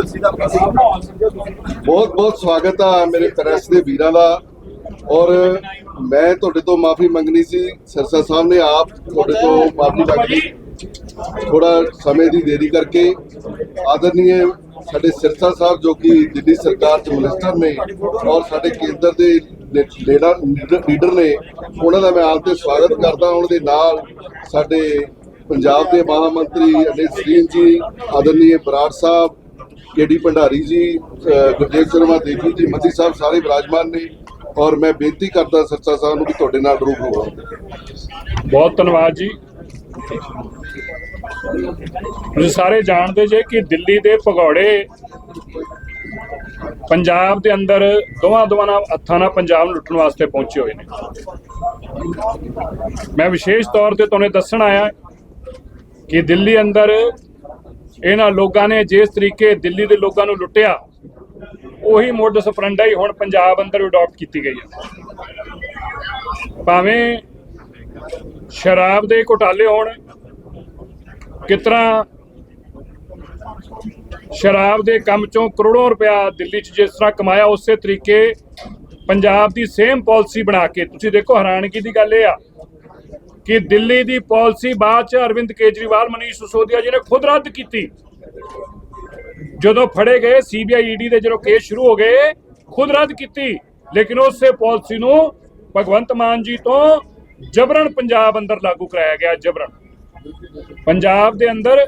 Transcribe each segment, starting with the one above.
Jealousy ਦਾ ਬਹੁਤ ਬਹੁਤ ਸਵਾਗਤ ਆ ਮੇਰੇ ਪ੍ਰੈਸ ਦੇ ਵੀਰਾਂ ਦਾ। ਔਰ ਮੈਂ ਤੁਹਾਡੇ ਤੋਂ ਮਾਫੀ ਮੰਗਣੀ ਸੀ। ਸਰਸਾ ਸਾਹਿਬ ਨੇ ਆਪ ਤੁਹਾਡੇ ਤੋਂ ਮਾਫੀ ਮੰਗੀ ਥੋੜਾ ਸਮੇਂ ਦੀ ਦੇਰੀ ਕਰਕੇ। ਆਦਰਨੀय ਸਾਡੇ ਸਿਰਸਾ ਸਾਹਿਬ ਜੋ ਕਿ ਦਿੱਲੀ ਸਰਕਾਰ ਚ ਮਿਨਿਸਟਰ ਨੇ ਔਰ ਸਾਡੇ ਕੇਂਦਰ ਦੇ ਲੀਡਰ ਨੇ, ਉਹਨਾਂ ਦਾ ਮੈਂ ਆਪ ਤੇ ਸਵਾਗਤ ਕਰਦਾ ਉਹਨਾਂ ਦੇ ਨਾਲ ਸਾਡੇ ਪੰਜਾਬ ਦੇ ਮਹਾ ਮੰਤਰੀ ਅਨਿਲ ਸਿੰਘ ਜੀ ਆਦਰਨੀय ਬਰਾੜ ਸਾਹਿਬ ਕੇਡੀ ਭੰਡਾਰੀ ਜੀ, ਅਹ ਸ਼ਰਮਾ ਦੇਵੀ ਜੀ ਮਤੀ ਸਾਹਿਬ ਸਾਰੇ ਵਿਰਾਜਮਾਨ ਨੇ ਔਰ ਮੈਂ ਬੇਨਤੀ ਕਰਦਾ ਸਰਸਾ ਸਾਹਿਬ ਨੂੰ ਕਿ ਤੁਹਾਡੇ ਨਾਲ ਰੂਪ ਹੋਵਾਂ। ਬਹੁਤ ਧੰਨਵਾਦ ਜੀ। ਤੁਸੀਂ ਸਾਰੇ ਜਾਣਦੇ ਜੇ ਕਿ ਦਿੱਲੀ ਦੇ ਭਗੌੜੇ ਪੰਜਾਬ ਦੇ ਅੰਦਰ ਦੋਵਾਂ ਦੋਵਾਂ ਨਾਲ ਹੱਥਾਂ ਨਾਲ ਪੰਜਾਬ ਨੂੰ ਲੁੱਟਣ ਵਾਸਤੇ ਪਹੁੰਚੇ ਹੋਏ ਨੇ। ਮੈਂ ਵਿਸ਼ੇਸ਼ ਤੌਰ ਤੇ ਤੁਹਾਨੂੰ ਦੱਸਣ ਆਇਆ ਕਿ ਦਿੱਲੀ ਅੰਦਰ ਇਹਨਾਂ ਲੋਕਾਂ ਨੇ ਜਿਸ ਤਰੀਕੇ ਦਿੱਲੀ ਦੇ ਲੋਕਾਂ ਨੂੰ ਲੁੱਟਿਆ, ਉਹੀ ਮੋਡਸ ਫਰੰਡਾ ਹੀ ਹੁਣ ਪੰਜਾਬ ਅੰਦਰ ਅਡਾਪਟ ਕੀਤੀ ਗਈ ਹੈ। ਭਾਵੇਂ ਸ਼ਰਾਬ ਦੇ ਘੁਟਾਲੇ ਹੋਣ ਕਿਤਨਾ ਸ਼ਰਾਬ ਦੇ ਕੰਮ ਚੋਂ ਕਰੋੜਾਂ ਰੁਪਇਆ ਦਿੱਲੀ 'ਚ ਜਿਸ ਤਰ੍ਹਾਂ ਕਮਾਇਆ, ਉਸੇ ਤਰੀਕੇ ਪੰਜਾਬ ਦੀ ਸੇਮ ਪਾਲਿਸੀ ਬਣਾ ਕੇ, ਤੁਸੀਂ ਦੇਖੋ ਹੈਰਾਨਗੀ ਦੀ ਗੱਲ ਇਹ ਆ ਕਿ ਦਿੱਲੀ ਦੀ ਪਾਲਿਸੀ ਬਾਅਦ 'ਚ ਅਰਵਿੰਦ ਕੇਜਰੀਵਾਲ, ਮਨੀਸ਼ ਸਿਸੋਦੀਆ ਜੀ ਨੇ ਖੁਦ ਰੱਦ ਕੀਤੀ। ਜਦੋਂ ਫੜੇ ਗਏ ਸੀਬੀਆਈ ਈਡੀ ਦੇ ਜਦੋਂ ਕੇਸ ਸ਼ੁਰੂ ਹੋ ਗਏ, ਖੁਦ ਰੱਦ ਕੀਤੀ। ਲੇਕਿਨ ਉਸੇ ਪਾਲਿਸੀ ਨੂੰ ਭਗਵੰਤ ਮਾਨ ਜੀ ਤੋਂ ਜਬਰਨ ਪੰਜਾਬ ਅੰਦਰ ਲਾਗੂ ਕਰਾਇਆ ਗਿਆ, ਜਬਰਨ। ਪੰਜਾਬ ਦੇ ਅੰਦਰ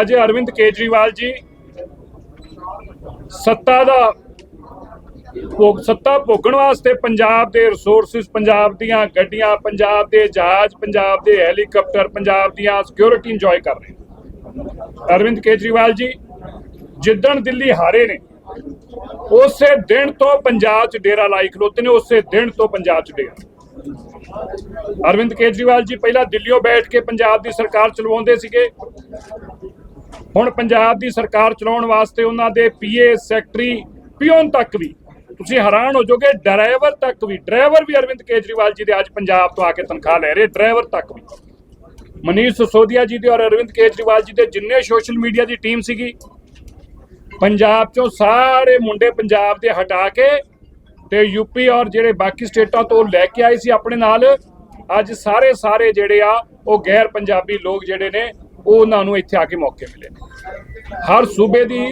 ਅੱਜ ਅਰਵਿੰਦ ਕੇਜਰੀਵਾਲ ਜੀ ਸੱਤਾ ਦਾ ਭੋਗ ਸੱਤਾ ਭੋਗਣ ਵਾਸਤੇ ਪੰਜਾਬ ਦੇ ਰਿਸੋਰਸਸ ਪੰਜਾਬ ਦੀਆਂ ਗੱਡੀਆਂ, ਪੰਜਾਬ ਦੇ ਜਹਾਜ਼, ਪੰਜਾਬ ਦੇ ਹੈਲੀਕਾਪਟਰ ਪੰਜਾਬ ਦੀਆਂ ਸਿਕਿਉਰਿਟੀ ਇੰਜੋਏ ਕਰ ਰਹੇ ਅਰਵਿੰਦ ਕੇਜਰੀਵਾਲ ਜੀ, ਜਿੱਦਣ ਦਿੱਲੀ ਹਾਰੇ ਨੇ, ਉਸੇ ਦਿਨ ਤੋਂ ਪੰਜਾਬ 'ਚ ਡੇਰਾ ਲਾਈ ਖਲੋਤੇ ਨੇ, ਉਸੇ ਦਿਨ ਤੋਂ ਪੰਜਾਬ 'ਚ ਡੇਰਾ। ਅਰਵਿੰਦ ਕੇਜਰੀਵਾਲ ਜੀ, ਪਹਿਲਾਂ ਦਿੱਲੀੋਂ ਬੈਠ ਕੇ ਪੰਜਾਬ ਦੀ ਸਰਕਾਰ ਚਲਵਾਉਂਦੇ ਸੀਗੇ। ਹੁਣ ਪੰਜਾਬ ਦੀ ਸਰਕਾਰ ਚਲਾਉਣ ਵਾਸਤੇ ਉਹਨਾਂ ਦੇ ਪੀਏ, ਸੈਕਟਰੀ, ਪਿਓਨ ਤੱਕ ਵੀ ਤੁਸੀਂ ਹੈਰਾਨ ਹੋ ਜਾਓਗੇ, ਡਰਾਈਵਰ ਤੱਕ ਵੀ, ਡਰਾਈਵਰ ਵੀ ਅਰਵਿੰਦ ਕੇਜਰੀਵਾਲ ਜੀ ਦੇ ਅੱਜ ਪੰਜਾਬ ਤੋਂ ਆ ਕੇ ਤਨਖਾਹ ਲੈ ਰਹੇ, ਡਰਾਈਵਰ ਤੱਕ ਵੀ। ਮਨੀਸ਼ ਸਸੋਦੀਆ ਜੀ ਦੇ ਔਰ ਅਰਵਿੰਦ ਕੇਜਰੀਵਾਲ ਜੀ ਦੇ ਜਿੰਨੇ ਸੋਸ਼ਲ ਮੀਡੀਆ ਦੀ ਟੀਮ ਸੀਗੀ, ਪੰਜਾਬ ਚੋਂ ਸਾਰੇ ਮੁੰਡੇ ਪੰਜਾਬ ਦੇ ਹਟਾ ਕੇ ਤੇ ਯੂਪੀ ਔਰ ਜਿਹੜੇ ਬਾਕੀ ਸਟੇਟਾਂ ਤੋਂ ਲੈ ਕੇ ਆਏ ਸੀ ਆਪਣੇ ਨਾਲ, ਅੱਜ ਸਾਰੇ ਸਾਰੇ ਜਿਹੜੇ ਆ, ਉਹ ਗੈਰ ਪੰਜਾਬੀ ਲੋਕ ਜਿਹੜੇ ਨੇ, ਉਹ ਉਹਨਾਂ ਨੂੰ ਇੱਥੇ ਆ ਕੇ ਮੌਕੇ ਮਿਲੇ। ਹਰ ਸੂਬੇ ਦੀ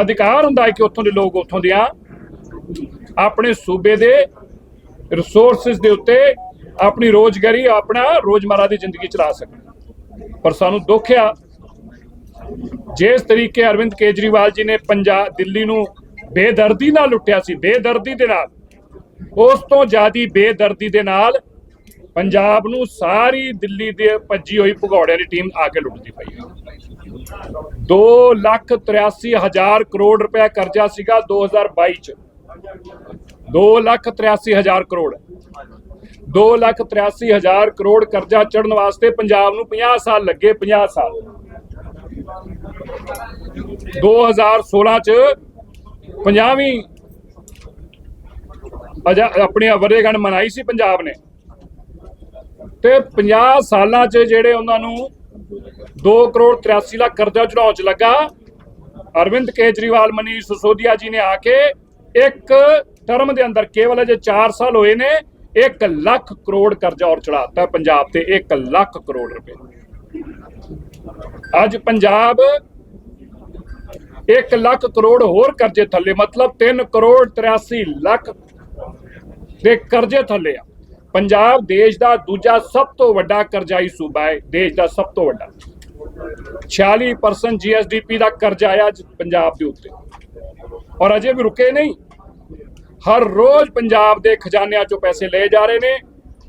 ਅਧਿਕਾਰ ਹੁੰਦਾ ਹੈ ਕਿ ਉੱਥੋਂ ਦੇ ਲੋਕ ਉੱਥੋਂ ਦੀਆਂ ਆਪਣੇ ਸੂਬੇ ਦੇ ਰਿਸੋਰਸਸ ਦੇ ਉੱਤੇ ਆਪਣੀ ਰੋਜ਼ਗਾਰੀ, ਆਪਣਾ ਰੋਜ਼ਮਰਾ ਦੀ ਜ਼ਿੰਦਗੀ ਚਲਾ ਸਕਣ। ਪਰ ਸਾਨੂੰ ਦੁੱਖ ਆ, ਜਿਸ ਤਰੀਕੇ ਅਰਵਿੰਦ ਕੇਜਰੀਵਾਲ ਜੀ ਨੇ ਪੰਜਾਬ ਦਿੱਲੀ ਨੂੰ ਬੇਦਰਦੀ ਨਾਲ ਲੁੱਟਿਆ ਸੀ, ਬੇਦਰਦੀ ਦੇ ਨਾਲ। ਉਸ ਤੋਂ ਜ਼ਿਆਦੀ ਬੇਦਰਦੀ ਦੇ ਨਾਲ ਪੰਜਾਬ ਨੂੰ ਸਾਰੀ ਦਿੱਲੀ ਦੇ ਭੱਜੀ ਹੋਈ ਭਗੌੜਿਆਂ ਦੀ ਟੀਮ ਆ ਕੇ ਲੁੱਟਦੀ ਪਈ ਹੈ 2 ਲੱਖ 83 ਹਜ਼ਾਰ ਕਰੋੜ ਰੁਪਇਆ ਕਰਜ਼ਾ ਸੀਗਾ 2022 ਚ। 2 ਲੱਖ 83 ਹਜ਼ਾਰ ਕਰੋੜ। 2 ਲੱਖ 83 ਹਜ਼ਾਰ ਕਰੋੜ ਕਰਜ਼ਾ ਚੜਨ ਵਾਸਤੇ ਪੰਜਾਬ ਨੂੰ 50 ਸਾਲ ਲੱਗੇ 50 ਸਾਲ। 2016 ਚ 50ਵੀਂ ਅਜਾ ਆਪਣੀ ਵਰੇਗਣ ਮਨਾਈ ਸੀ ਪੰਜਾਬ ਨੇ। ਤੇ 50 ਸਾਲਾਂ ਚ ਜਿਹੜੇ ਉਹਨਾਂ ਨੂੰ 2 ਕਰੋੜ 83 ਲੱਖ ਕਰਜ਼ਾ ਚੜਾਉਣ ਚ ਲੱਗਾ, ਅਰਵਿੰਦ ਕੇਜਰੀਵਾਲ, ਮਨੀਸ਼ ਸਿਸੋਦੀਆ ਜੀ ਨੇ ਆ ਕੇ ਇੱਕ ਟਰਮ ਦੇ ਅੰਦਰ ਕੇਵਲ ਅਜੇ 4 ਸਾਲ ਹੋਏ ਨੇ 1 ਲੱਖ ਕਰੋੜ ਕਰਜ਼ਾ ਔਰ ਚੜਾਤਾ ਪੰਜਾਬ ਤੇ 1 ਲੱਖ ਕਰੋੜ ਰੁਪਏ। ਅੱਜ ਪੰਜਾਬ 1 ਲੱਖ ਕਰੋੜ ਹੋਰ ਕਰਜ਼ੇ ਥੱਲੇ, ਮਤਲਬ 3 ਕਰੋੜ 83 ਲੱਖ ਦੇ ਕਰਜ਼ੇ ਥੱਲੇ ਆ। ਪੰਜਾਬ ਦੇਸ਼ ਦਾ ਦੂਜਾ ਸਭ ਤੋਂ ਵੱਡਾ ਕਰਜ਼ਾਈ ਸੂਬਾ ਹੈ, ਦੇਸ਼ ਦਾ ਸਭ ਤੋਂ ਵੱਡਾ। 46% ਜੀਐਸਡੀਪੀ ਦਾ ਕਰਜ਼ਾ ਆਇਆ ਅੱਜ ਪੰਜਾਬ ਦੇ ਉੱਤੇ। ਔਰ ਅਜੇ ਵੀ ਰੁਕੇ ਨਹੀਂ। ਹਰ ਰੋਜ਼ ਪੰਜਾਬ ਦੇ ਖਜ਼ਾਨਿਆਂ ਚੋਂ ਪੈਸੇ ਲਏ ਜਾ ਰਹੇ ਨੇ।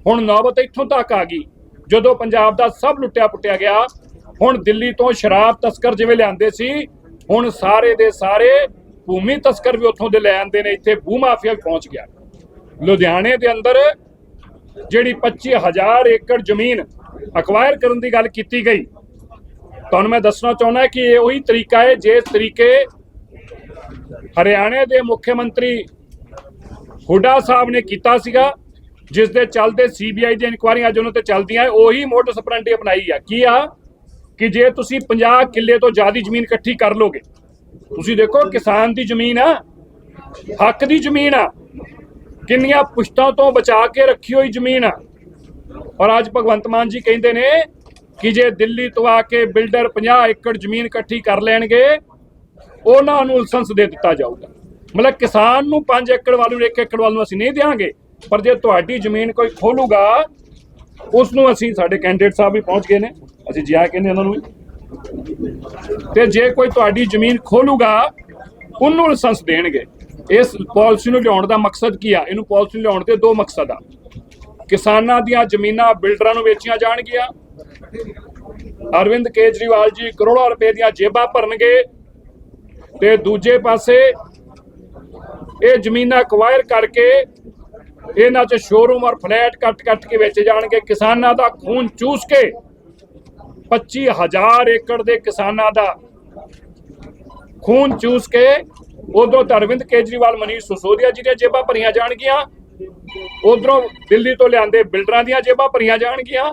ਹੁਣ ਨੌਬਤ ਇੱਥੋਂ ਤੱਕ ਆ ਗਈ। ਜਦੋਂ ਪੰਜਾਬ ਦਾ ਸਭ ਲੁੱਟਿਆ ਪੁੱਟਿਆ ਗਿਆ, ਹੁਣ ਦਿੱਲੀ ਤੋਂ ਸ਼ਰਾਬ ਤਸਕਰ ਜਿਵੇਂ ਲਿਆਂਦੇ ਸੀ, ਹੁਣ ਸਾਰੇ ਦੇ ਸਾਰੇ ਭੂਮੀ ਤਸਕਰ ਵੀ ਉੱਥੋਂ ਦੇ ਲੈ ਆਂਦੇ ਨੇ। ਇੱਥੇ ਭੂ ਮਾਫੀਆ ਵੀ ਪਹੁੰਚ ਗਿਆ। ਲੁਧਿਆਣੇ ਦੇ ਅੰਦਰ ਜਿਹੜੀ 25000 ਏਕੜ ਜ਼ਮੀਨ ਅਕਵਾਇਰ ਕਰਨ ਦੀ ਗੱਲ ਕੀਤੀ ਗਈ। ਤੁਹਾਨੂੰ ਮੈਂ ਦੱਸਣਾ ਚਾਹੁੰਦਾ ਕਿ ਇਹ ਉਹੀ ਤਰੀਕਾ ਹੈ, ਜਿਸ ਤਰੀਕੇ ਹਰਿਆਣੇ ਦੇ ਮੁੱਖ ਮੰਤਰੀ ਹੁੱਡਾ ਸਾਹਿਬ ਨੇ ਕੀਤਾ ਸੀਗਾ ਜਿਸ ਦੇ ਚੱਲਦੇ ਸੀਬੀਆਈ ਦੀਆਂ ਇਨਕੁਆਰੀਆਂ ਅੱਜ ਉਹਨਾਂ ਤੇ ਚੱਲਦੀਆਂ ਹੈ, ਉਹੀ ਮੋਟਰ ਸਪਰੈਂਟੀ ਅਪਣਾਈ ਆ। ਕੀ ਆ? ਕਿ ਜੇ ਤੁਸੀਂ 50 ਕਿੱਲੇ ਤੋਂ ਜ਼ਿਆਦਾ ਜ਼ਮੀਨ ਇਕੱਠੀ ਕਰ ਲੋਗੇ ਤੁਸੀਂ ਦੇਖੋ ਕਿਸਾਨ ਦੀ ਜ਼ਮੀਨ ਆ ਹੱਕ ਦੀ ਜ਼ਮੀਨ ਆ ਕਿੰਨੀਆਂ ਪੁਸ਼ਤਾਂ ਤੋਂ ਬਚਾ ਕੇ ਰੱਖੀ ਹੋਈ ਜ਼ਮੀਨ ਆ। ਔਰ ਅੱਜ ਭਗਵੰਤ ਮਾਨ ਜੀ ਕਹਿੰਦੇ ਨੇ ਕਿ ਜੇ ਦਿੱਲੀ ਤੋਂ ਆ ਕੇ ਬਿਲਡਰ 50 ਏਕੜ ਜ਼ਮੀਨ ਇਕੱਠੀ ਕਰ ਲੈਣਗੇ ਉਹਨਾਂ ਨੂੰ ਲਾਇਸੈਂਸ ਦੇ ਦਿੱਤਾ ਜਾਊਗਾ। ਮਤਲਬ ਕਿਸਾਨ ਨੂੰ 5 ਏਕੜ ਵਾਲੂ 1 ਏਕੜ ਵਾਲ ਅਸੀਂ ਨਹੀਂ ਦੇਵਾਂਗੇ ਪਰ ਜੇ ਤੁਹਾਡੀ ਜ਼ਮੀਨ ਕੋਈ ਖੋਲੂਗਾ, ਉਸ ਨੂੰ ਅਸੀਂ ਸਾਡੇ ਕੈਂਡੀਡੇਟ ਸਾਹਿਬ ਵੀ ਪਹੁੰਚ ਗਏ ਨੇ। ਅਸੀਂ ਜਿਆ ਕਹਿੰਦੇ ਉਹਨਾਂ ਨੂੰ ਤੇ ਜੇ ਕੋਈ ਤੁਹਾਡੀ ਜ਼ਮੀਨ ਖੋਲੂਗਾ, ਉਹਨੂੰ ਲਾਇਸੈਂਸ ਦੇਣਗੇ। ਇਸ ਪਾਲਿਸੀ ਨੂੰ ਲਿਆਉਣ ਦਾ ਮਕਸਦ ਕੀ ਆ? ਇਹਨੂੰ ਪਾਲਿਸੀ ਲਿਆਉਣ ਦੇ ਦੋ ਮਕਸਦ ਆ। ਕਿਸਾਨਾਂ ਦੀਆਂ ਜ਼ਮੀਨਾਂ ਬਿਲਡਰਾਂ ਨੂੰ ਵੇਚੀਆਂ ਜਾਣਗੀਆਂ। ਅਰਵਿੰਦ ਕੇਜਰੀਵਾਲ ਜੀ ਕਰੋੜਾਂ ਰੁਪਏ ਦੀਆਂ ਜੇਬਾਂ ਭਰਨਗੇ। ਤੇ ਦੂਜੇ ਪਾਸੇ ਇਹ ਜ਼ਮੀਨਾਂ ਐਕਵਾਇਰ ਕਰਕੇ ਇਹਨਾਂ 'ਚ ਸ਼ੋਰੂਮ ਔਰ ਫਲੈਟ ਕੱਟ ਕੱਟ ਕੇ ਵੇਚੇ ਜਾਣਗੇ। ਕਿਸਾਨਾਂ ਦਾ ਖੂਨ ਚੂਸ ਕੇ 25000 ਏਕੜ ਦੇ ਕਿਸਾਨਾਂ ਦਾ ਖੂਨ ਚੂਸ ਕੇ ਉਧਰੋਂ ਅਰਵਿੰਦ ਕੇਜਰੀਵਾਲ, ਮਨੀਸ਼ ਸਿਸੋਦੀਆ ਜੀ ਦੀਆਂ ਜੇਬਾਂ ਭਰੀਆਂ ਜਾਣਗੀਆਂ। ਉਧਰੋਂ ਦਿੱਲੀ ਤੋਂ ਲਿਆਂਦੇ ਬਿਲਡਰਾਂ ਦੀਆਂ ਜੇਬਾਂ ਭਰੀਆਂ ਜਾਣਗੀਆਂ।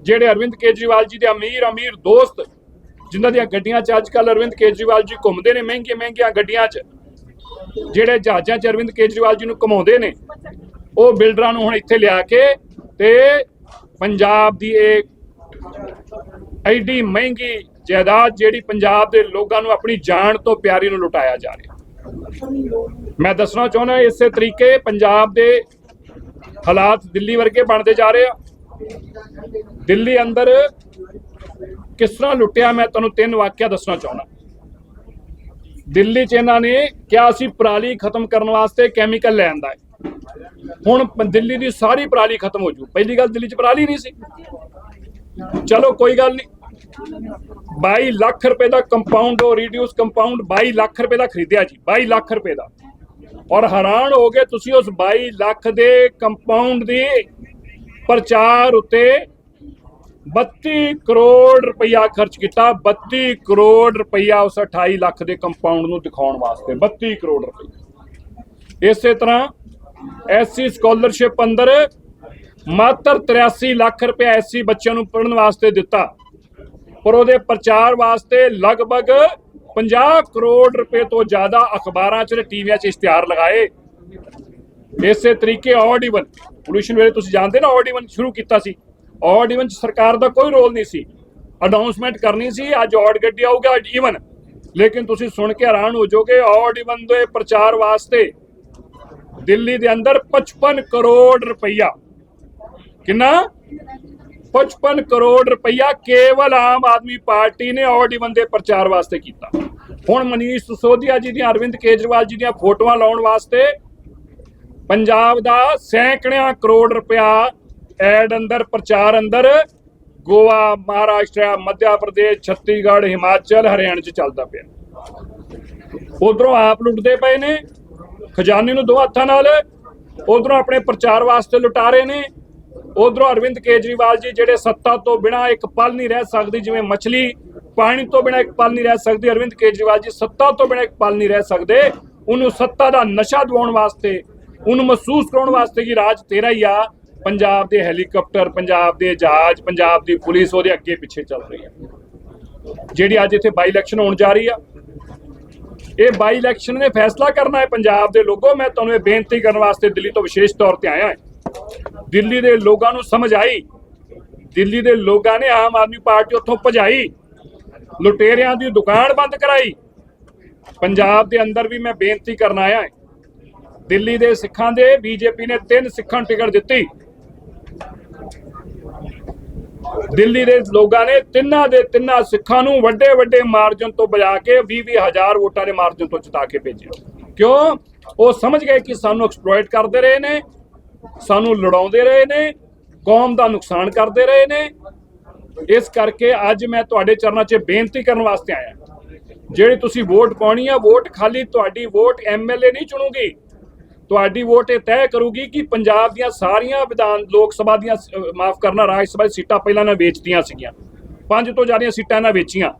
ਜਿਹੜੇ ਅਰਵਿੰਦ ਕੇਜਰੀਵਾਲ ਜੀ ਦੇ ਅਮੀਰ ਅਮੀਰ ਦੋਸਤ ਜਿਨ੍ਹਾਂ ਦੀਆਂ ਗੱਡੀਆਂ 'ਚ ਅੱਜ ਕੱਲ ਅਰਵਿੰਦ ਕੇਜਰੀਵਾਲ ਜੀ ਘੁੰਮਦੇ ਨੇ, ਮਹਿੰਗੀਆਂ ਮਹਿੰਗੀਆਂ ਗੱਡੀਆਂ 'ਚ। ਜਿਹੜੇ ਜਹਾਜ਼ਾਂ 'ਚ ਅਰਵਿੰਦ ਕੇਜਰੀਵਾਲ ਜੀ ਨੂੰ ਘੁਮਾਉਂਦੇ ਨੇ, ਉਹ ਬਿਲਡਰਾਂ ਨੂੰ ਹੁਣ ਇੱਥੇ ਲਿਆ ਕੇ ਤੇ ਪੰਜਾਬ ਦੀ ਇਹ ਐਡੀ ਮਹਿੰਗੀ ਜਾਇਦਾਦ ਜਿਹੜੀ ਪੰਜਾਬ ਦੇ ਲੋਕਾਂ ਨੂੰ ਆਪਣੀ ਜਾਨ ਤੋਂ ਪਿਆਰੀ ਨੂੰ ਲੁਟਾਇਆ ਜਾ ਰਿਹਾ। ਮੈਂ ਦੱਸਣਾ ਚਾਹੁੰਦਾ ਇਸੇ ਤਰੀਕੇ ਪੰਜਾਬ ਦੇ ਹਾਲਾਤ ਦਿੱਲੀ ਵਰਗੇ ਬਣਦੇ ਜਾ ਰਹੇ ਆ। ਦਿੱਲੀ ਅੰਦਰ ਕਿਸ ਤਰ੍ਹਾਂ ਲੁੱਟਿਆ, ਮੈਂ ਤੁਹਾਨੂੰ ਤਿੰਨ ਵਾਕਿਆ ਦੱਸਣਾ ਚਾਹੁੰਦਾ। ਦਿੱਲੀ 'ਚ ਇਹਨਾਂ ਨੇ ਕਿਹਾ ਅਸੀਂ ਪਰਾਲੀ ਖਤਮ ਕਰਨ ਵਾਸਤੇ ਕੈਮੀਕਲ ਲੈ ਆਂਦਾ ਹੁਣ ਦਿੱਲੀ ਦੀ ਸਾਰੀ ਪਰਾਲੀ ਖਤਮ ਹੋ ਜੂ। ਪਹਿਲੀ ਗੱਲ ਦਿੱਲੀ 'ਚ ਪਰਾਲੀ ਨਹੀਂ ਸੀ। ਚਲੋ ਕੋਈ ਗੱਲ ਨਹੀਂ। 22 ਲੱਖ ਰੁਪਏ ਦਾ ਕੰਪਾਊਂਡ ਉਹ ਰਿਡਿਊਸ ਕੰਪਾਊਂਡ 22 ਲੱਖ ਰੁਪਏ ਦਾ ਖਰੀਦਿਆ ਜੀ 22 ਲੱਖ ਰੁਪਏ ਦਾ। ਔਰ ਹੈਰਾਨ ਹੋ ਗਏ ਤੁਸੀਂ ਉਸ 22 ਲੱਖ ਦੇ ਕੰਪਾਊਂਡ ਦੀ ਪ੍ਰਚਾਰ ਉੱਤੇ 32 ਕਰੋੜ ਰੁਪਇਆ ਖਰਚ ਕੀਤਾ 32 ਕਰੋੜ ਰੁਪਇਆ ਉਸ 28 ਲੱਖ ਦੇ ਕੰਪਾਊਂਡ ਨੂੰ ਦਿਖਾਉਣ ਵਾਸਤੇ 32 ਕਰੋੜ ਰੁਪਏ ਇਸੇ ਤਰ੍ਹਾਂ ਐਸਸੀ ਸਕਾਲਰਸ਼ਿਪ ਅੰਦਰ ਮਾਤਰ 83 ਲੱਖ ਰੁਪਇਆ ਐਸਸੀ ਬੱਚਿਆਂ ਨੂੰ ਪੜ੍ਹਨ ਵਾਸਤੇ ਦਿੱਤਾ। ਪਰ ਉਹਦੇ ਪ੍ਰਚਾਰ ਵਾਸਤੇ ਲਗਭਗ 50 ਕਰੋੜ ਰੁਪਏ ਤੋਂ ਜ਼ਿਆਦਾ ਅਖਬਾਰਾਂ 'ਚ ਤੇ ਟੀਵੀਆਂ 'ਚ ਇਸ਼ਤਿਹਾਰ ਲਗਾਏ। ਇਸੇ ਤਰੀਕੇ ਆਡੀਵਨ ਪੋਲੂਸ਼ਨ ਵੇਲੇ ਤੁਸੀਂ ਜਾਣਦੇ ਨਾ ਆਡੀਵਨ ਸ਼ੁਰੂ ਕੀਤਾ ਸੀ। ਆਡ ਇਵਨ ਸਰਕਾਰ ਦਾ ਕੋਈ ਰੋਲ ਨਹੀਂ ਸੀ। ਅਨਾਉਂਸਮੈਂਟ ਕਰਨੀ ਸੀ, ਅੱਜ ਆਡ ਗੱਡੀ ਆਊਗਾ ਇਵਨ ਲੇਕਿਨ ਤੁਸੀਂ ਸੁਣ ਕੇ ਹੈਰਾਨ ਹੋ ਜਾਓਗੇ ਆਡ ਇਵਨ ਦੇ ਪ੍ਰਚਾਰ ਵਾਸਤੇ ਦਿੱਲੀ ਦੇ ਅੰਦਰ 55 ਕਰੋੜ ਰੁਪਈਆ। ਕਿੰਨਾ? 55 ਕਰੋੜ ਰੁਪਈਆ ਕੇਵਲ ਆਮ ਆਦਮੀ ਪਾਰਟੀ ਨੇ ਆਡ ਇਵਨ ਦੇ ਪ੍ਰਚਾਰ ਵਾਸਤੇ ਕੀਤਾ। ਹੁਣ ਮਨੀਸ਼ ਸਿਸੋਦੀਆ ਜੀ ਦੀਆਂ, ਅਰਵਿੰਦ ਕੇਜਰੀਵਾਲ ਜੀ ਦੀਆਂ ਫੋਟੋਆਂ ਲਾਉਣ ਵਾਸਤੇ ਪੰਜਾਬ ਦਾ ਸੈਂਕੜਿਆਂ ਕਰੋੜ ਰੁਪਇਆ ਐਡ ਅੰਦਰ, ਪ੍ਰਚਾਰ ਅੰਦਰ, ਗੋਆ, ਮਹਾਰਾਸ਼ਟਰ ਮੱਧ ਪ੍ਰਦੇਸ਼, ਛੱਤੀਸਗੜ੍ਹ, ਹਿਮਾਚਲ, ਹਰਿਆਣਾ 'ਚ ਚੱਲਦਾ ਪਿਆ। ਉਧਰੋਂ ਆਪ ਲੁੱਟਦੇ ਪਏ ਨੇ, ਖਜ਼ਾਨੇ ਨੂੰ ਦੋ ਹੱਥਾਂ ਨਾਲ, ਉਧਰੋਂ ਆਪਣੇ ਪ੍ਰਚਾਰ ਵਾਸਤੇ ਲੁਟਾ ਰਹੇ ਨੇ, ਉਧਰੋਂ ਅਰਵਿੰਦ ਕੇਜਰੀਵਾਲ ਜੀ ਜਿਹੜੇ ਸੱਤਾ ਤੋਂ ਬਿਨਾ ਇੱਕ ਪਲ ਨਹੀਂ ਰਹਿ ਸਕਦੀ, ਜਿਵੇਂ ਮੱਛਲੀ ਪਾਣੀ ਤੋਂ ਬਿਨਾ ਇੱਕ ਪਲ ਨਹੀਂ ਰਹਿ ਸਕਦੀ, ਅਰਵਿੰਦ ਕੇਜਰੀਵਾਲ ਜੀ ਸੱਤਾ ਤੋਂ ਬਿਨਾ ਇੱਕ ਪਲ ਨਹੀਂ ਰਹਿ ਸਕਦੇ, ਉਹਨੂੰ ਸੱਤਾ ਦਾ ਨਸ਼ਾ ਦਿਵਾਉਣ ਵਾਸਤੇ, ਉਹਨੂੰ ਮਹਿਸੂਸ ਕਰਾਉਣ ਵਾਸਤੇ ਕਿ ਰਾਜ ਤੇਰਾ ਹੀ ਆ ਪੰਜਾਬ ਦੇ ਹੈਲੀਕਾਪਟਰ, ਪੰਜਾਬ ਦੇ ਜਹਾਜ਼, ਪੰਜਾਬ ਦੀ ਪੁਲਿਸ ਉਹਦੇ ਅੱਗੇ ਪਿੱਛੇ ਚੱਲ ਰਹੀ ਹੈ। ਜਿਹੜੀ ਅੱਜ ਇੱਥੇ ਬਾਈ ਇਲੈਕਸ਼ਨ ਹੋਣ ਜਾ ਰਹੀ ਆ, ਇਹ ਬਾਈ ਇਲੈਕਸ਼ਨ ਨੇ ਫੈਸਲਾ ਕਰਨਾ ਹੈ ਪੰਜਾਬ ਦੇ ਲੋਕੋ ਮੈਂ ਤੁਹਾਨੂੰ ਇਹ ਬੇਨਤੀ ਕਰਨ ਵਾਸਤੇ ਦਿੱਲੀ ਤੋਂ ਵਿਸ਼ੇਸ਼ ਤੌਰ ਤੇ ਆਇਆ ਹਾਂ। ਦਿੱਲੀ ਦੇ ਲੋਕਾਂ ਨੂੰ ਸਮਝ ਆਈ। ਦਿੱਲੀ ਦੇ ਲੋਕਾਂ ਨੇ ਆਮ ਆਦਮੀ ਪਾਰਟੀ ਉੱਥੋਂ ਭਜਾਈ, ਲੁਟੇਰਿਆਂ ਦੀ ਦੁਕਾਨ ਬੰਦ ਕਰਾਈ। ਪੰਜਾਬ ਦੇ ਅੰਦਰ ਵੀ ਮੈਂ ਬੇਨਤੀ ਕਰਨ ਆਇਆ ਹਾਂ। ਦਿੱਲੀ ਦੇ ਸਿੱਖਾਂ ਦੇ, ਬੀਜੇਪੀ ਨੇ ਤਿੰਨ ਸਿੱਖਾਂ ਨੂੰ ਟਿਕਟ ਦਿੱਤੀ। ਦਿੱਲੀ ਦੇ ਲੋਕਾਂ ਨੇ ਤਿੰਨਾਂ ਦੇ ਤਿੰਨਾਂ ਸਿੱਖਾਂ ਨੂੰ ਵੱਡੇ ਵੱਡੇ ਮਾਰਜਨ ਤੋਂ ਬਜਾ ਕੇ 20 ਹਜ਼ਾਰ ਵੋਟਾਂ ਦੇ ਮਾਰਜਨ ਤੋਂ ਜਿਤਾ ਕੇ ਭੇਜਿਆ। ਕਿਉਂ? ਉਹ ਸਮਝ ਗਏ ਕਿ ਸਾਨੂੰ ਐਕਸਪਲੋਇਟ ਕਰਦੇ ਰਹੇ ਨੇ, ਸਾਨੂੰ ਲੜਾਉਂਦੇ ਰਹੇ ਨੇ, ਕੌਮ ਦਾ ਨੁਕਸਾਨ ਕਰਦੇ ਰਹੇ ਨੇ। ਇਸ ਕਰਕੇ ਅੱਜ ਮੈਂ ਤੁਹਾਡੇ ਚਰਨਾਂ 'ਚ ਬੇਨਤੀ ਕਰਨ ਵਾਸਤੇ ਆਇਆ। ਜਿਹੜੀ ਤੁਸੀਂ ਵੋਟ ਪਾਉਣੀ ਆ, ਵੋਟ ਖਾਲੀ ਤੁਹਾਡੀ ਵੋਟ ਐਮਐਲਏ ਨਹੀਂ ਚੁਣੂਗੀ। ਤੁਹਾਡੀ ਵੋਟ ਇਹ ਤੈਅ ਕਰੂਗੀ ਕਿ ਪੰਜਾਬ ਦੀਆਂ ਸਾਰੀਆਂ ਵਿਧਾਨ ਲੋਕ ਸਭਾ ਦੀਆਂ ਮਾਫ ਕਰਨਾ, ਰਾਜ ਸਭਾ ਦੀ ਸੀਟਾਂ ਪਹਿਲਾਂ ਨਾ ਵੇਚਦੀਆਂ ਸੀਗੀਆਂ। ਪੰਜ ਤੋਂ ਜ਼ਿਆਦਾ ਸੀਟਾਂ ਇਹਨਾਂ ਵੇਚੀਆਂ।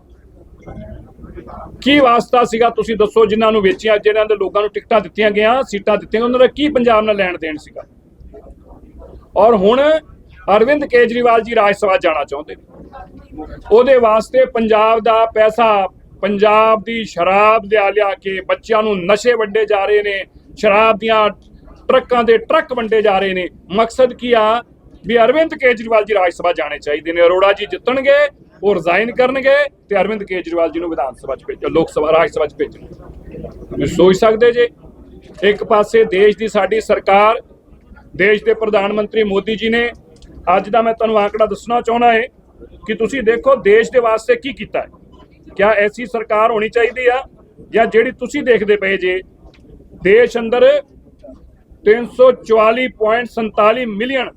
ਕੀ ਵਾਸਤਾ ਸੀਗਾ ਤੁਸੀਂ ਦੱਸੋ ਜਿਨ੍ਹਾਂ ਨੂੰ ਵੇਚੀਆਂ, ਜਿਹਨਾਂ ਦੇ ਲੋਕਾਂ ਨੂੰ ਟਿਕਟਾਂ ਦਿੱਤੀਆਂ ਗਿਆ ਸੀਟਾਂ ਦਿੱਤੀਆਂ ਉਹਨਾਂ ਦਾ ਕੀ ਪੰਜਾਬ ਨਾਲ ਲੈਣ ਦੇਣ ਸੀਗਾ? ਔਰ ਹੁਣ ਅਰਵਿੰਦ ਕੇਜਰੀਵਾਲ ਜੀ ਰਾਜ ਸਭਾ ਜਾਣਾ ਚਾਹੁੰਦੇ ਨੇ। ਉਹਦੇ ਵਾਸਤੇ ਪੰਜਾਬ ਦਾ ਪੈਸਾ, ਪੰਜਾਬ ਦੀ ਸ਼ਰਾਬ ਲਿਆ ਲਿਆ ਕੇ ਬੱਚਿਆਂ ਨੂੰ ਨਸ਼ੇ ਵੰਡੇ ਜਾ ਰਹੇ ਨੇ ਸ਼ਰਾਬ ਦੀਆਂ ਟਰੱਕਾਂ ਦੇ ਟਰੱਕ ਵੰਡੇ ਜਾ ਰਹੇ ਨੇ। ਮਕਸਦ ਕੀ ਆ? ਵੀ ਅਰਵਿੰਦ ਕੇਜਰੀਵਾਲ ਜੀ ਰਾਜ ਸਭਾ ਜਾਣੇ ਚਾਹੀਦੇ ਨੇ। ਅਰੋੜਾ ਜੀ ਜਿੱਤਣਗੇ, ਉਹ ਰਿਜ਼ਾਈਨ ਕਰਨਗੇ ਤੇ ਅਰਵਿੰਦ ਕੇਜਰੀਵਾਲ ਜੀ ਨੂੰ ਵਿਧਾਨ ਸਭਾ ਚ ਭੇਜੋ ਲੋਕ ਸਭਾ ਰਾਜ ਸਭਾ ਚ ਭੇਜਣਾ ਤੁਸੀਂ ਸੋਚ ਸਕਦੇ ਜੇ? ਇੱਕ ਪਾਸੇ ਦੇਸ਼ ਦੀ ਸਾਡੀ ਸਰਕਾਰ, ਦੇਸ਼ ਦੇ ਪ੍ਰਧਾਨ ਮੰਤਰੀ ਮੋਦੀ ਜੀ ਨੇ, ਅੱਜ ਦਾ ਮੈਂ ਤੁਹਾਨੂੰ ਆંકੜਾ ਦੱਸਣਾ ਚਾਹੁੰਦਾ ਹੈ ਕਿ ਤੁਸੀਂ ਦੇਖੋ ਦੇਸ਼ ਦੇ ਵਾਸਤੇ ਕੀ ਕੀਤਾ ਹੈ। ਕਿਆ ਐਸੀ ਸਰਕਾਰ ਹੋਣੀ ਚਾਹੀਦੀ ਆ ਜਾਂ ਜਿਹੜੀ ਤੁਸੀਂ ਦੇਖਦੇ ਪਏ ਜੇ ਦੇਸ਼ ਅੰਦਰ 344.47 ਮਿਲੀਅਨ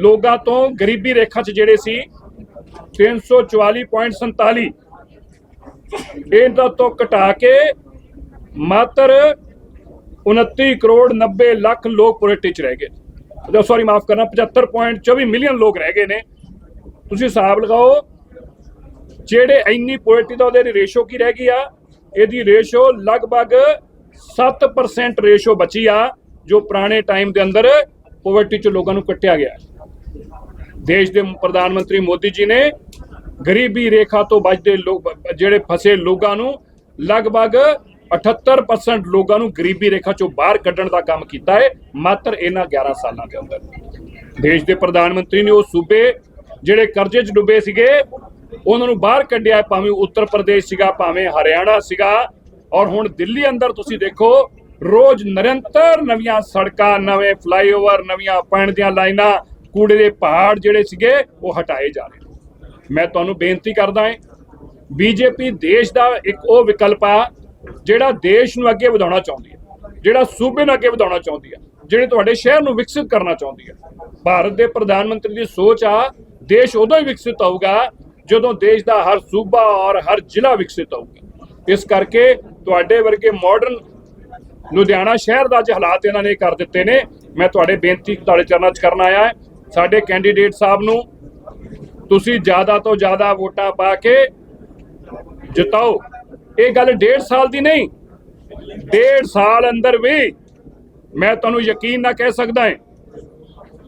ਲੋਕਾਂ ਤੋਂ ਗਰੀਬੀ ਰੇਖਾ 'ਚ ਜਿਹੜੇ ਸੀ 344.47 ਇਹਨਾਂ ਤੋਂ ਘਟਾ ਕੇ ਮਾਤਰ 29 ਕਰੋੜ 90 ਲੱਖ ਲੋਕ ਪੋਵਰਟੀ 'ਚ ਰਹਿ ਗਏ ਸੌਰੀ ਮਾਫ ਕਰਨਾ 75.24 ਮਿਲੀਅਨ ਲੋਕ ਰਹਿ ਗਏ ਨੇ ਤੁਸੀਂ ਹਿਸਾਬ ਲਗਾਓ ਜਿਹੜੇ ਇੰਨੀ ਪੋਵਰਟੀ ਦਾ ਉਹਦੇ ਰੇਸ਼ੋ ਕੀ ਰਹਿ ਗਈ ਆ ਇਹਦੀ ਰੇਸ਼ੋ ਲਗਭਗ 7% ਰੇਸ਼ੋ ਬਚੀ ਆ, ਜੋ ਪੁਰਾਣੇ ਟਾਈਮ ਦੇ ਅੰਦਰ ਪੋਵਰਟੀ 'ਚ ਲੋਕਾਂ ਨੂੰ ਕੱਟਿਆ ਗਿਆ। ਦੇਸ਼ ਦੇ ਪ੍ਰਧਾਨ ਮੰਤਰੀ ਮੋਦੀ ਜੀ ਨੇ ਗਰੀਬੀ ਰੇਖਾ ਤੋਂ ਬਚਦੇ ਲੋਕ, ਜਿਹੜੇ ਫਸੇ ਲੋਕਾਂ ਨੂੰ ਲਗਭਗ 78% ਲੋਕਾਂ ਨੂੰ ਗਰੀਬੀ ਰੇਖਾ ਚੋਂ ਬਾਹਰ ਕੱਢਣ ਦਾ ਕੰਮ ਕੀਤਾ ਹੈ, ਮਾਤਰ ਇਹਨਾਂ 11 ਸਾਲਾਂ ਦੇ ਅੰਦਰ। ਦੇਸ਼ ਦੇ ਪ੍ਰਧਾਨ ਮੰਤਰੀ ਨੇ ਉਹ ਸੂਬੇ ਜਿਹੜੇ ਕਰਜ਼ੇ 'ਚ ਡੁੱਬੇ ਸੀਗੇ, ਉਹਨਾਂ ਨੂੰ ਬਾਹਰ ਕੱਢਿਆ ਭਾਵੇਂ ਉੱਤਰ ਪ੍ਰਦੇਸ਼ ਸੀਗਾ, ਭਾਵੇਂ ਹਰਿਆਣਾ ਸੀਗਾ। ਔਰ ਹੁਣ ਦਿੱਲੀ ਅੰਦਰ ਤੁਸੀਂ ਦੇਖੋ, ਰੋਜ਼ ਨਿਰੰਤਰ ਨਵੀਆਂ ਸੜਕਾਂ, ਨਵੇਂ ਫਲਾਈਓਵਰ ਨਵੀਆਂ ਪੈਣ ਦੀਆਂ ਲਾਈਨਾਂ, ਕੂੜੇ ਦੇ ਪਹਾੜ ਜਿਹੜੇ ਸੀਗੇ, ਉਹ ਹਟਾਏ ਜਾ ਰਹੇ ਮੈਂ ਤੁਹਾਨੂੰ ਬੇਨਤੀ ਕਰਦਾ ਹਾਂ, ਬੀਜੇਪੀ ਦੇਸ਼ ਦਾ ਇੱਕ ਉਹ ਵਿਕਲਪ ਆ, ਜਿਹੜਾ ਦੇਸ਼ ਨੂੰ ਅੱਗੇ ਵਧਾਉਣਾ ਚਾਹੁੰਦੀ ਹੈ, ਜਿਹੜਾ ਸੂਬੇ ਨੂੰ ਅੱਗੇ ਵਧਾਉਣਾ ਚਾਹੁੰਦੀ ਹੈ, ਜਿਹੜੇ ਤੁਹਾਡੇ ਸ਼ਹਿਰ ਨੂੰ ਵਿਕਸਿਤ ਕਰਨਾ ਚਾਹੁੰਦੀ ਹੈ। ਭਾਰਤ ਦੇ ਪ੍ਰਧਾਨ ਮੰਤਰੀ ਦੀ ਸੋਚ ਆ, ਦੇਸ਼ ਉਦੋਂ ਹੀ ਵਿਕਸਿਤ ਹੋਊਗਾ, ਜਦੋਂ ਦੇਸ਼ ਦਾ ਹਰ ਸੂਬਾ ਔਰ ਹਰ ਜ਼ਿਲ੍ਹਾ ਵਿਕਸਿਤ ਹੋਊਗਾ। ਇਸ ਕਰਕੇ ਤੁਹਾਡੇ ਵਰਗੇ ਮਾਡਰਨ ਲੁਧਿਆਣਾ ਸ਼ਹਿਰ ਦਾ ਅੱਜ ਹਾਲਾਤ ਇਹਨਾਂ ਨੇ ਕਰ ਦਿੱਤੇ ਨੇ। ਮੈਂ ਤੁਹਾਡੇ ਬੇਨਤੀ ਤੁਹਾਡੇ ਚਰਨਾਂ 'ਚ ਕਰਨ ਆਇਆ ਸਾਡੇ ਕੈਂਡੀਡੇਟ ਸਾਹਿਬ ਨੂੰ ਤੁਸੀਂ ਜ਼ਿਆਦਾ ਤੋਂ ਜ਼ਿਆਦਾ ਵੋਟਾਂ ਪਾ ਕੇ ਜਿਤਾਓ। ਇਹ ਗੱਲ ਡੇਢ ਸਾਲ ਦੀ ਨਹੀਂ, ਡੇਢ ਸਾਲ ਅੰਦਰ ਵੀ ਮੈਂ ਤੁਹਾਨੂੰ ਯਕੀਨ ਨਾ ਕਹਿ ਸਕਦਾ ਹਾਂ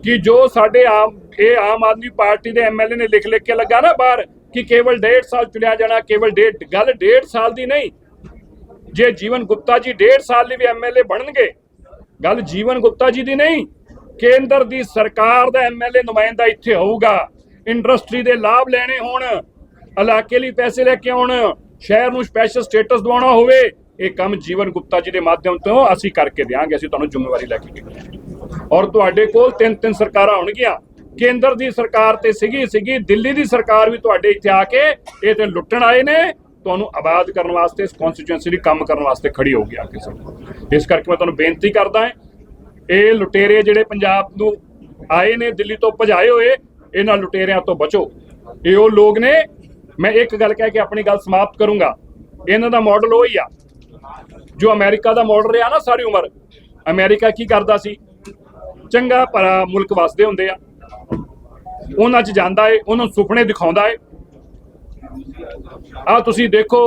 ਕਿ ਜੋ ਸਾਡੇ ਆਮ, ਇਹ ਆਮ ਆਦਮੀ ਪਾਰਟੀ ਦੇ ਐਮਐਲਏ ਨੇ ਲਿਖ ਲਿਖ ਕੇ ਲੱਗਾ ਨਾ ਬਾਹਰ ਕਿ ਕੇਵਲ ਡੇਢ ਸਾਲ ਚੁਣਿਆ ਜਾਣਾ, ਕੇਵਲ ਡੇਢ, ਗੱਲ ਡੇਢ ਸਾਲ ਦੀ ਨਹੀਂ ਜੇ ਜੀਵਨ ਗੁਪਤਾ ਜੀ ਡੇਢ ਸਾਲ ਲਈ ਵੀ ਐਮਐਲਏ ਬਣਨਗੇ, ਗੱਲ ਜੀਵਨ ਗੁਪਤਾ ਜੀ ਦੀ ਨਹੀਂ, ਕੇਂਦਰ ਦੀ ਸਰਕਾਰ ਦਾ ਐਮਐਲਏ ਨੁਮਾਇੰਦਾ ਇੱਥੇ ਹੋਊਗਾ। ਇੰਡਸਟਰੀ ਦੇ ਲਾਭ ਲੈਣੇ ਹੋਣ, ਇਲਾਕੇ ਲਈ ਪੈਸੇ ਲੈ ਕੇ ਆਉਣ, ਸ਼ਹਿਰ ਨੂੰ ਸਪੈਸ਼ਲ ਸਟੇਟਸ ਦਿਵਾਉਣਾ ਹੋਵੇ, ਇਹ ਕੰਮ ਜੀਵਨ ਗੁਪਤਾ ਜੀ ਦੇ ਮਾਧਿਅਮ ਤੋਂ ਅਸੀਂ ਕਰਕੇ ਦਿਆਂਗੇ, ਅਸੀਂ ਤੁਹਾਨੂੰ ਜ਼ਿੰਮੇਵਾਰੀ ਲੈ ਕੇ ਦਿਆਂਗੇ ਔਰ ਤੁਹਾਡੇ ਕੋਲ ਤਿੰਨ ਤਿੰਨ ਸਰਕਾਰਾਂ ਹੋਣਗੀਆਂ। ਕੇਂਦਰ ਦੀ ਸਰਕਾਰ ਤੇ ਸੀਗੀ ਸੀਗੀ ਦਿੱਲੀ ਦੀ ਸਰਕਾਰ ਵੀ ਤੁਹਾਡੇ ਇੱਥੇ ਆ ਕੇ ਇਹ ਤੇ ਲੁੱਟਣ ਆਏ ਨੇ ਤੁਹਾਨੂੰ ਆਬਾਦ ਕਰਨ ਵਾਸਤੇ, ਇਸ ਕਨਸਟੀਚੁਐਂਸੀ ਲਈ ਕੰਮ ਕਰਨ ਵਾਸਤੇ ਖੜੀ ਆ ਕੇ ਕਿਸੇ ਇਸ ਕਰਕੇ ਮੈਂ ਤੁਹਾਨੂੰ ਬੇਨਤੀ ਕਰਦਾ ਹਾਂ, ਇਹ ਲੁਟੇਰੇ ਜਿਹੜੇ ਪੰਜਾਬ ਨੂੰ ਆਏ ਨੇ, ਦਿੱਲੀ ਤੋਂ ਭਜਾਏ ਹੋਏ, ਇਹਨਾਂ ਲੁਟੇਰਿਆਂ ਤੋਂ ਬਚੋ। ਇਹ ਉਹ ਲੋਕ ਨੇ, ਮੈਂ ਇੱਕ ਗੱਲ ਕਹਿ ਕੇ ਆਪਣੀ ਗੱਲ ਸਮਾਪਤ ਕਰੂੰਗਾ। ਇਹਨਾਂ ਦਾ ਮਾਡਲ ਉਹ ਹੀ ਆ। ਜੋ ਅਮਰੀਕਾ ਦਾ ਮਾਡਲ ਰਿਹਾ ਨਾ ਸਾਰੀ ਉਮਰ, ਅਮਰੀਕਾ ਕੀ ਕਰਦਾ ਸੀ? ਚੰਗਾ ਭਲਾ ਮੁਲਕ ਵਸਦੇ ਹੁੰਦੇ ਆ। ਉਹਨਾਂ 'ਚ ਜਾਂਦਾ ਏ, ਉਹਨਾਂ ਨੂੰ ਸੁਪਨੇ ਦਿਖਾਉਂਦਾ ਏ। ਆ ਤੁਸੀਂ ਦੇਖੋ,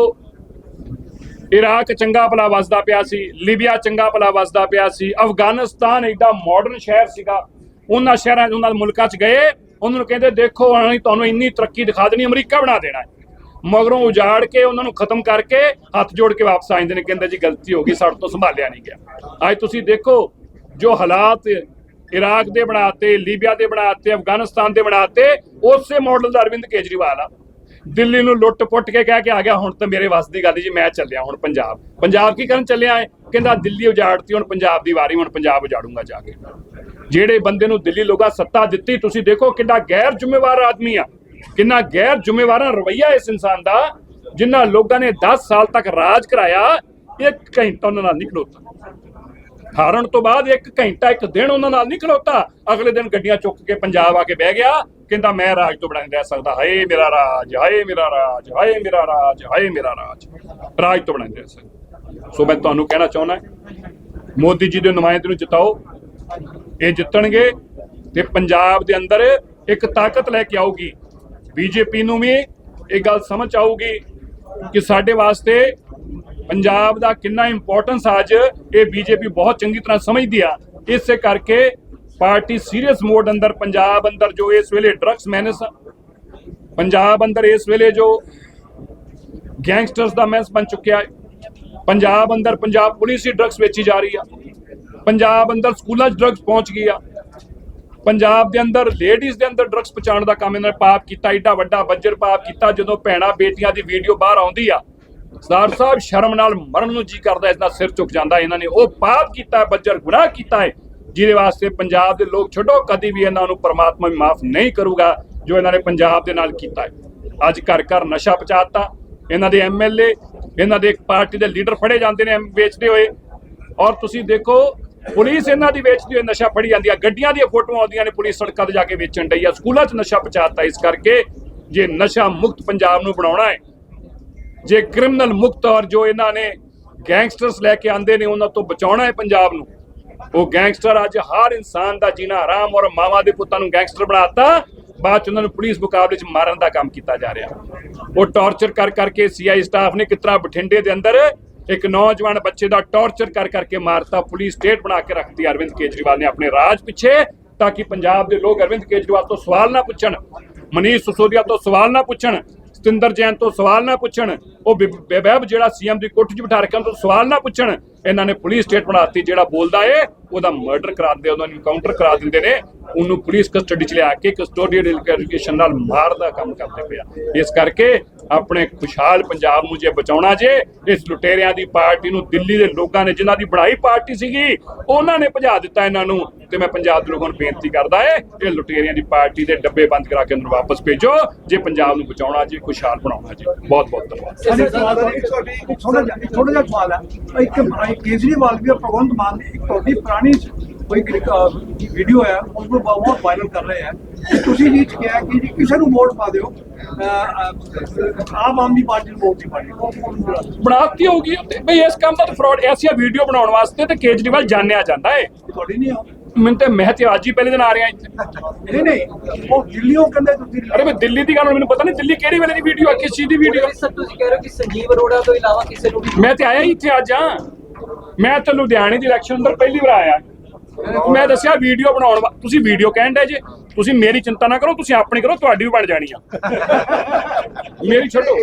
ਇਰਾਕ ਚੰਗਾ ਭਲਾ ਵਸਦਾ ਪਿਆ ਸੀ, ਲੀਬੀਆ ਚੰਗਾ ਭਲਾ ਵਸਦਾ ਪਿਆ ਸੀ, ਅਫਗਾਨਿਸਤਾਨ ਏਡਾ ਮਾਡਰਨ ਸ਼ਹਿਰ ਸੀਗਾ। ਉਹਨਾਂ ਸ਼ਹਿਰਾਂ, ਉਹਨਾਂ ਮੁਲਕਾਂ 'ਚ ਗਏ, ਉਹਨਾਂ ਨੂੰ ਕਹਿੰਦੇ, ਦੇਖੋ, ਅਸੀਂ ਤੁਹਾਨੂੰ ਇੰਨੀ ਤਰੱਕੀ ਦਿਖਾ ਦੇਣੀ, ਅਮਰੀਕਾ ਬਣਾ ਦੇਣਾ ਮਗਰੋਂ ਉਜਾੜ ਕੇ ਉਹਨਾਂ ਨੂੰ ਖਤਮ ਕਰਕੇ ਹੱਥ ਜੋੜ ਕੇ ਵਾਪਸ ਆ ਜਾਂਦੇ ਨੇ, ਕਹਿੰਦੇ ਜੀ ਗਲਤੀ ਹੋ ਗਈ, ਸਾਡੇ ਤੋਂ ਸੰਭਾਲਿਆ ਨਹੀਂ ਗਿਆ। ਅੱਜ ਤੁਸੀਂ ਦੇਖੋ, ਜੋ ਹਾਲਾਤ ਇਰਾਕ ਦੇ ਬਣਾਤੇ, ਲੀਬੀਆ ਦੇ ਬਣਾਤੇ, ਅਫਗਾਨਿਸਤਾਨ ਦੇ ਬਣਾਤੇ, ਉਸੇ ਮਾਡਲ ਦਾ ਅਰਵਿੰਦ ਕੇਜਰੀਵਾਲ ਆ। ਦਿੱਲੀ ਨੂੰ ਲੁੱਟ ਪੁੱਟ ਕੇ ਕਹਿ ਕੇ ਆ ਗਿਆ, ਹੁਣ ਤਾਂ ਮੇਰੇ ਵੱਸ ਦੀ ਗੱਲ ਜੀ, ਮੈਂ ਚੱਲਿਆ ਹੁਣ ਪੰਜਾਬ। ਪੰਜਾਬ ਕੀ ਕਰਨ ਚੱਲਿਆ ਹੈ ਕਹਿੰਦਾ ਦਿੱਲੀ ਉਜਾੜਤੀ, ਹੁਣ ਪੰਜਾਬ ਦੀ ਵਾਰੀ, ਹੁਣ ਪੰਜਾਬ ਉਜਾੜੂਗਾ ਜਾ ਕੇ। ਜਿਹੜੇ ਬੰਦੇ ਨੂੰ ਦਿੱਲੀ ਲੋਕਾਂ ਸੱਤਾ ਦਿੱਤੀ, ਤੁਸੀਂ ਦੇਖੋ ਕਿੰਨਾ ਗੈਰ ਜ਼ਿੰਮੇਵਾਰ ਆਦਮੀ ਆ। ਕਿੰਨਾ ਗੈਰ ਜ਼ਿੰਮੇਵਾਰਾਂ ਰਵਈਆ ਇਸ ਇਨਸਾਨ ਦਾ, ਜਿਨ੍ਹਾਂ ਲੋਕਾਂ ਨੇ 10 ਸਾਲ ਤੱਕ ਰਾਜ ਕਰਾਇਆ, ਇੱਕ ਘੰਟਾ ਉਹਨਾਂ ਨਾਲ ਨਹੀਂ ਖਲੋਤਾ। ਹਾਰਨ ਤੋਂ ਬਾਅਦ ਇੱਕ ਘੰਟਾ, ਇੱਕ ਦਿਨ ਉਹਨਾਂ ਨਾਲ ਨਹੀਂ ਖਲੋਤਾ। ਅਗਲੇ ਦਿਨ ਗੱਡੀਆਂ ਚੁੱਕ ਕੇ ਪੰਜਾਬ ਆ ਕੇ ਬਹਿ ਗਿਆ। ਕਹਿੰਦਾ, ਮੈਂ ਰਾਜ ਤੋਂ ਬਣਾ ਨਹੀਂ ਰਹਿ ਸਕਦਾ। ਹਾਏ ਮੇਰਾ ਰਾਜ, ਹਾਏ ਮੇਰਾ ਰਾਜ, ਹਾਏ ਮੇਰਾ ਰਾਜ, ਹਾਏ ਮੇਰਾ ਰਾਜ। ਰਾਜ ਤੋਂ ਬਣਾ ਨਹੀਂ ਰਹਿ ਸਕਦਾ। ਸੋ ਮੈਂ ਤੁਹਾਨੂੰ ਕਹਿਣਾ ਚਾਹੁੰਦਾ ਮੋਦੀ ਜੀ ਦੇ ਨੁਮਾਇੰਦੇ ਨੂੰ ਜਿਤਾਓ। ਇਹ ਜਿੱਤਣਗੇ ਤੇ ਪੰਜਾਬ ਦੇ ਅੰਦਰ ਇੱਕ ਤਾਕਤ ਲੈ ਕੇ ਆਊਗੀ। ਬੀਜੇਪੀ ਨੂੰ ਵੀ ਇਹ ਗੱਲ ਸਮਝ ਆਊਗੀ ਕਿ ਸਾਡੇ ਵਾਸਤੇ ਪੰਜਾਬ ਦਾ ਕਿੰਨਾ ਇੰਪੋਰਟੈਂਸ ਅੱਜ ਇਹ ਬੀਜੇਪੀ ਬਹੁਤ ਚੰਗੀ ਤਰ੍ਹਾਂ ਸਮਝਦੀ ਆ। ਇਸੇ ਕਰਕੇ ਪਾਰਟੀ ਸੀਰੀਅਸ ਮੋਡ ਅੰਦਰ, ਪੰਜਾਬ ਅੰਦਰ ਜੋ ਇਸ ਵੇਲੇ ਡਰੱਗਸ ਮੈਨੇਸ ਪੰਜਾਬ ਅੰਦਰ ਇਸ ਵੇਲੇ ਜੋ ਗੈਂਗਸਟਰਸ ਦਾ ਮੈਸ ਬਣ ਚੁੱਕਿਆ ਹੈ। ਪੰਜਾਬ ਅੰਦਰ ਪੰਜਾਬ ਪੁਲਿਸ ਹੀ ਡਰੱਗਸ ਵੇਚੀ ਜਾ ਰਹੀ ਆ। ਪੰਜਾਬ ਅੰਦਰ ਸਕੂਲਾਂ 'ਚ ਡਰੱਗਸ ਪਹੁੰਚ ਗਈ ਆ। ਪੰਜਾਬ ਦੇ ਅੰਦਰ ਲੇਡੀਜ਼ ਦੇ ਅੰਦਰ ਡਰੱਗਸ ਪਹੁੰਚਾਉਣ ਦਾ ਕੰਮ ਇਹਨਾਂ ਨੇ ਪਾਪ ਕੀਤਾ, ਏਡਾ ਵੱਡਾ ਬੱਜਰ ਪਾਪ ਕੀਤਾ, ਜਦੋਂ ਭੈਣਾਂ ਬੇਟੀਆਂ ਦੀ ਵੀਡੀਓ ਬਾਹਰ ਆਉਂਦੀ ਆ। ਸਰਦਾਰ ਸਾਹਿਬ ਸ਼ਰਮ ਨਾਲ ਮਰਨ ਨੂੰ ਜੀ ਕਰਦਾ, ਇਸਦਾ ਸਿਰ ਝੁਕ ਜਾਂਦਾ ਇਹਨਾਂ ਨੇ। ਉਹ ਪਾਪ ਕੀਤਾ, ਬੱਜਰ ਗੁਨਾਹ ਕੀਤਾ ਹੈ। ਜਿਹਦੇ ਵਾਸਤੇ ਪੰਜਾਬ ਦੇ ਲੋਕ ਛੱਡੋ, ਕਦੀ ਵੀ ਇਹਨਾਂ ਨੂੰ ਪਰਮਾਤਮਾ ਵੀ ਮਾਫ ਨਹੀਂ ਕਰੂਗਾ ਜੋ ਇਹਨਾਂ ਨੇ ਪੰਜਾਬ ਦੇ ਨਾਲ ਕੀਤਾ ਹੈ। ਅੱਜ ਘਰ ਘਰ ਨਸ਼ਾ ਪਹੁੰਚਾਤਾ, ਇਹਨਾਂ ਦੇ ਐਮਐਲਏ ਇਹਨਾਂ ਦੇ ਪਾਰਟੀ ਦੇ ਲੀਡਰ ਫੜੇ ਜਾਂਦੇ ਨੇ ਐਮ- ਵੇਚਦੇ ਹੋਏ। ਔਰ ਤੁਸੀਂ ਦੇਖੋ, ਪੁਲਿਸ ਇਹਨਾਂ ਦੀ ਵੇਚਦੀ ਹੋਈ ਨਸ਼ਾ ਫੜੀ ਜਾਂਦੀ ਆ। ਗੱਡੀਆਂ ਦੀਆਂ ਫੋਟੋਆਂ ਆਉਂਦੀਆਂ ਨੇ, ਪੁਲਿਸ ਸੜਕਾਂ ਤੇ ਜਾ ਕੇ ਵੇਚਣ ਡਈ ਆ। ਸਕੂਲਾਂ 'ਚ ਨਸ਼ਾ ਪਹੁੰਚਾਤਾ ਇਸ ਕਰਕੇ ਜੇ ਨਸ਼ਾ ਮੁਕਤ ਪੰਜਾਬ ਨੂੰ ਬਣਾਉਣਾ ਹੈ, ਜੇ ਕ੍ਰਿਮੀਨਲ ਮੁਕਤ ਔਰ ਜੋ ਇਹਨਾਂ ਨੇ ਗੈਂਗਸਟਰਸ ਲੈ ਕੇ ਆਂਦੇ ਨੇ, ਉਹਨਾਂ ਤੋਂ ਬਚਾਉਣਾ ਹੈ ਪੰਜਾਬ ਨੂੰ। ਉਹ ਗੈਂਗਸਟਰ ਅੱਜ ਹਰ ਇਨਸਾਨ ਦਾ ਜੀਣਾ ਹਰਾਮ ਔਰ ਮਾਵਾਂ ਦੇ ਪੁੱਤਾਂ ਨੂੰ ਗੈਂਗਸਟਰ ਬਣਾਤਾ। ਬਾਅਦ ਚ ਉਹਨਾਂ ਨੂੰ ਪੁਲਿਸ ਮੁਕਾਬਲੇ ਚ ਮਾਰਨ ਦਾ ਕੰਮ ਕੀਤਾ ਜਾ ਰਿਹਾ। ਉਹ ਟੌਰਚਰ ਕਰ ਕਰਕੇ ਸੀਆਈ ਸਟਾਫ ਨੇ ਕਿਤਨਾ ਬਠਿੰਡੇ ਦੇ ਅੰਦਰ ਇੱਕ ਨੌਜਵਾਨ ਬੱਚੇ ਦਾ ਟੌਰਚਰ ਕਰ ਕਰਕੇ ਮਾਰਤਾ। ਪੁਲਿਸ ਸਟੇਟ ਬਣਾ ਕੇ ਰੱਖਤੀ। ਅਰਵਿੰਦ ਕੇਜਰੀਵਾਲ ਨੇ ਆਪਣੇ ਰਾਜ ਪਿੱਛੇ ਤਾਂ ਕਿ ਪੰਜਾਬ ਦੇ ਲੋਕ ਅਰਵਿੰਦ ਕੇਜਰੀਵਾਲ ਤੋਂ ਸਵਾਲ ਨਾ ਪੁੱਛਣ, ਮਨੀਸ਼ ਸਿਸੋਦੀਆ ਤੋਂ ਸਵਾਲ ਨਾ ਪੁੱਛਣ ਸਤਿੰਦਰ ਜੈਨ ਤੋਂ ਸਵਾਲ ਨਾ ਪੁੱਛਣ, ਉਹ ਬਿ- ਵੈਬ ਜਿਹੜਾ ਸੀਐਮ ਦੀ ਕੋਠੀ 'ਚ ਬਿਠਾ ਰੱਖਿਆ ਉਹਨਾਂ ਤੋਂ ਸਵਾਲ ਨਾ ਪੁੱਛਣ, ਇਹਨਾਂ ਨੇ ਪੁਲਿਸ ਸਟੇਟ ਬਣਾਤੀ ਜਿਹੜਾ ਬੋਲਦਾ ਏ, ਉਹਦਾ ਮਰਡਰ ਕਰਾ ਦਿੰਦੇ ਉਹਨਾਂ ਨੂੰ ਇਨਕਾਊਂਟਰ ਕਰਾ ਦਿੰਦੇ ਨੇ, ਉਹਨੂੰ ਪੁਲਿਸ ਕਸਟਡੀ 'ਚ ਲਿਆ ਕੇ ਕਸਟੋਡੀਅਲ ਐਜੂਕੇਸ਼ਨ ਨਾਲ ਮਾਰ ਦਾ ਕੰਮ ਕਰਦੇ ਪਿਆ ਇਸ ਕਰਕੇ ਆਪਣੇ ਖੁਸ਼ਹਾਲ ਪੰਜਾਬ ਨੂੰ ਜੇ ਬਚਾਉਣਾ ਜੇ, ਇਸ ਲੁਟੇਰਿਆਂ ਦੀ ਪਾਰਟੀ ਨੂੰ ਦਿੱਲੀ ਦੇ ਲੋਕਾਂ ਨੇ ਜਿਨ੍ਹਾਂ ਦੀ ਬਣਾਈ ਪਾਰਟੀ ਸੀਗੀ, ਉਹਨਾਂ ਨੇ ਭਜਾ ਦਿੱਤਾ ਇਹਨਾਂ ਨੂੰ। ਤੇ ਮੈਂ ਪੰਜਾਬ ਦੇ ਲੋਕਾਂ ਨੂੰ ਬੇਨਤੀ ਕਰਦਾ ਏ ਇਹ ਲੁਟੇਰਿਆਂ ਦੀ ਪਾਰਟੀ ਦੇ ਡੱਬੇ ਬੰਦ ਕਰਾ ਕੇ ਅੰਦਰ ਵਾਪਸ ਭੇਜੋ, ਜੇ ਪੰਜਾਬ ਨੂੰ ਬਚਾਉਣਾ ਜੇ, ਖੁਸ਼ਹਾਲ ਬਣਾਉਣਾ ਜੀ। ਬਹੁਤ ਬਹੁਤ ਧੰਨਵਾਦ। ਸਾਡੇ ਜਿਹਾ ਸਵਾਲ ਹੈ। ਇੱਕ ਕੇਜਰੀਵਾਲ ਵੀ ਭਗਵੰਤ ਮਾਨ ਦੀ ਇੱਕ ਤੁਹਾਡੀ ਪੁਰਾਣੀ ਕੋਈ ਵੀਡੀਓ ਹੈ, ਉਸ ਨੂੰ ਬਹੁਤ ਵਾਇਰਲ ਕਰ ਰਹੇ ਹੈ। ਤੁਸੀਂ ਜੀ ਕਿਹਾ ਕਿ ਜੀ, ਕਿਸੇ ਨੂੰ ਵੋਟ ਪਾ ਦਿਓ ਆਮ ਆਦਮੀ ਪਾਰਟੀ ਨੂੰ ਵੋਟ ਨਹੀਂ ਪਾਣੀ। ਬਣਾਤੀ ਹੋਊਗੀ। ਤੇ ਬਈ ਇਸ ਕੰਮ ਦਾ ਤਾਂ ਫਰਾਡ ਐਸੀਆਂ ਵੀਡੀਓ ਬਣਾਉਣ ਵਾਸਤੇ ਤੇ ਕੇਜਰੀਵਾਲ ਜਾਣਿਆ ਜਾਂਦਾ ਏ। ਤੁਹਾਡੀ ਨਹੀਂ ਮੈਨੂੰ ਤੇ ਮੈਂ ਤੇ ਅੱਜ ਹੀ ਪਹਿਲੇ ਦਿਨ ਆ ਰਿਹਾ ਇੱਥੇ। ਨਹੀਂ ਨਹੀਂ ਉਹ ਦਿੱਲੀੋਂ ਕਹਿੰਦੇ ਤੁਸੀਂ ਅਰੇ ਮੈਂ ਦਿੱਲੀ ਦੀ ਗੱਲ ਮੈਨੂੰ ਪਤਾ ਨਹੀਂ ਦਿੱਲੀ ਕਿਹੜੀ ਵੇਲੇ ਦੀ ਵੀਡੀਓ ਹੈ ਕਿਸ ਚੀਜ਼ ਦੀ ਵੀਡੀਓ ਸਰ ਤੁਸੀਂ ਕਹਿ ਰਹੇ ਹੋ ਕਿ ਸੰਜੀਵ ਅਰੋੜਾ ਤੋਂ ਇਲਾਵਾ ਕਿਸੇ ਨੂੰ ਵੀ ਮੈਂ ਤੇ ਆਇਆ ਇੱਥੇ ਅੱਜ ਆ ਮੈਂ ਤਾਂ ਲੁਧਿਆਣੇ ਦੀ ਇਲੈਕਸ਼ਨ ਅੰਦਰ ਪਹਿਲੀ ਵਾਰ ਆਇਆ। ਮੈਂ ਦੱਸਿਆ ਵੀਡੀਓ ਬਣਾਉਣ ਵਾ ਤੁਸੀਂ ਵੀਡੀਓ ਕਹਿਣ ਦੇ ਜੇ। ਤੁਸੀਂ ਮੇਰੀ ਚਿੰਤਾ ਨਾ ਕਰੋ, ਤੁਸੀਂ ਆਪਣੀ ਕਰੋ, ਤੁਹਾਡੀ ਵੀ ਬਣ ਜਾਣੀ ਆ। ਮੇਰੀ ਛੱਡੋ।